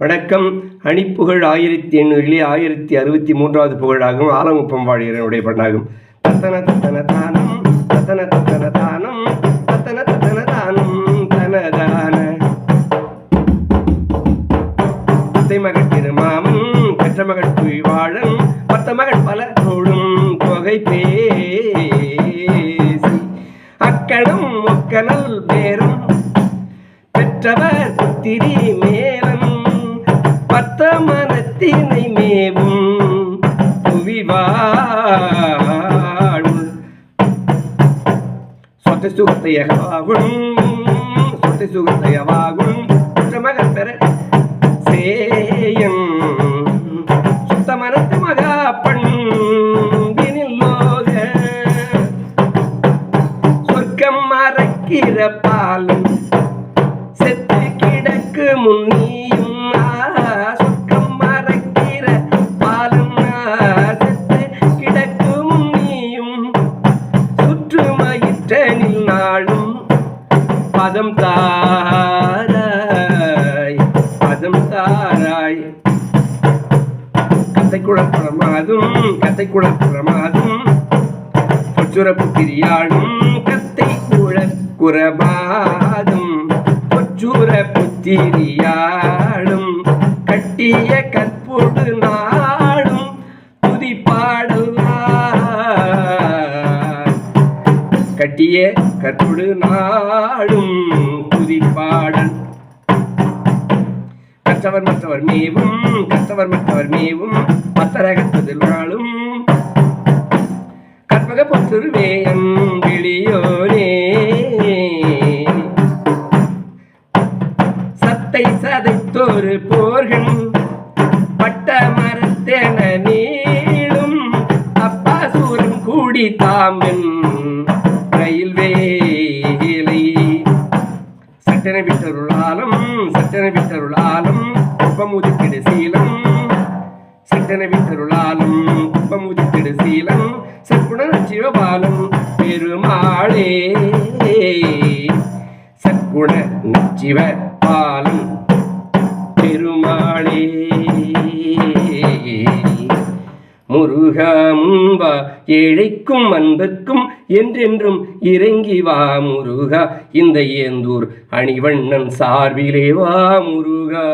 வணக்கம். அணிப்புகழ் ஆயிரத்தி எண்ணூறிலே ஆயிரத்தி அறுபத்தி மூன்றாவது புகழாகும் ஆலங்குப்பம் வாழியனுடைய பண்ணாகும் தத்தன தத்தன தானம் தத்தன தத்தன தானம் தத்தன தத்தன தானம் தனதான மகள் திருமாமன் பெற்ற மகள் குய்வாழன் பத்த மகள் பல தோழும் தொகை பேசி. அக்கணம் ஒக்கணல் பேரும் பெற்றவர் திரி மே பத்த மனத்தினை மேவும் புவிவாழ் சொத்தை சுகத்தையவாகும் சொத்தை சுகத்தையவாகும் பெற்ற மகன் பெற சேயம் சுத்த மனத்து மகா பண் சொர்க்கம் மறக்கிற பாலும் செத்து கிடக்கு முன்னே. சுற்றுமயிற்றனில் நாளும் பதம் தாராய் பதம் தாராய். கத்தை பிரமாதும் கத்தை பிரமாதும். பொச்சுர பிரியாளும் கத்தை குழக்குறமாதும் பொச்சுர புத்திரியாளும் கட்டிய கற்போடு நாடும் துதிப்பாடலாம் கட்டிய கற்பொடு நாடும் துதிப்பாடல் கற்றவர் மற்றவர் மேவும் கற்றவர் மற்றவர் மேவும் பத்தரகத்ததில் நாளும் கற்பக பொத்துருவேயம் விழியோனே சத்தை சதைத்தோரு போர்கள் பட்ட மரத்தென நீளும். அப்பா சூரன் கூடி தாமின் ரயில் சச்சனை விட்டருளாலும் சச்சனை விட்டருளாலும் குப்பமுதிக்கிடு சீலம். சட்டனை விட்டருளாலும் குப்பமுதிக்கிடு சீலம் சற்குண சிவபாலம் பெருமாளே. சற்குண சிவ ஏழைக்கும் அன்பர்க்கும் என்றென்றும் இறங்கி வா முருகா. இந்த ஏந்தூர் அணிவண்ணன் சார்பிலே வா முருகா.